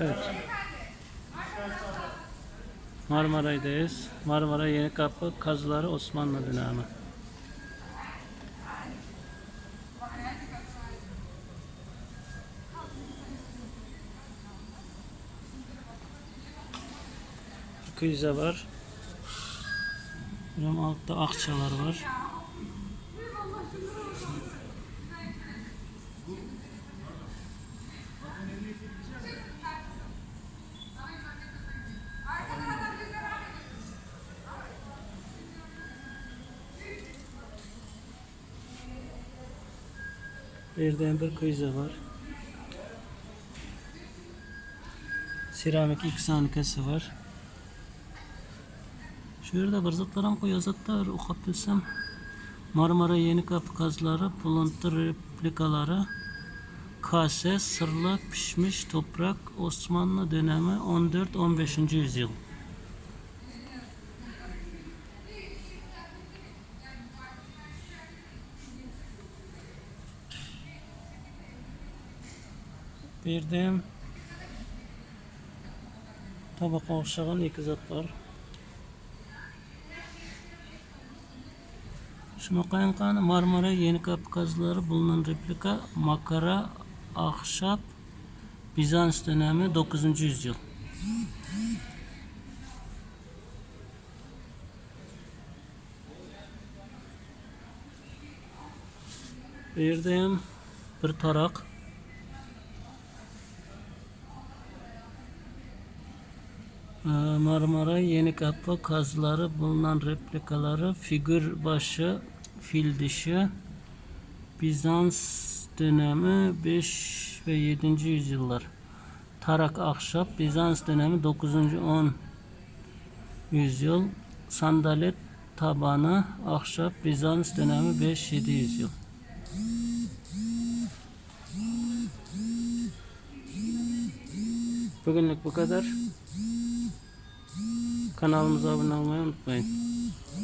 Evet. Marmaray'dayız. Marmara Yeni Kapı Kazıları Osmanlı dönemi. Kıyıza var. Bunun altta akçalar var. Birden bir kıyıza var. Seramik iki sanikası var. Şurada bir zatlarım koyu zatlar okuyabilsem. Marmara Yeni Kapı kazları, bulantı replikaları, kase, sırla, pişmiş toprak, Osmanlı dönemi 14-15. yüzyıl. De tabaka okşagan iki zat var. Şunaqayın qani Marmara Yeni Kapı kazıları bulunan replika makara, ahşap, Bizans dönemi 9. yüzyıl. Bir de bir tarak. Marmara Yeni Kapı kazıları bulunan replikaları figür başı, fil dişi, Bizans dönemi 5 ve 7. yüzyıllar. Tarak ahşap, Bizans dönemi 9. 10 yüzyıl. Sandalet tabanı ahşap, Bizans dönemi 5-7 yüzyıl. Bugünlük bu kadar. Canal nos abonam é muito bem.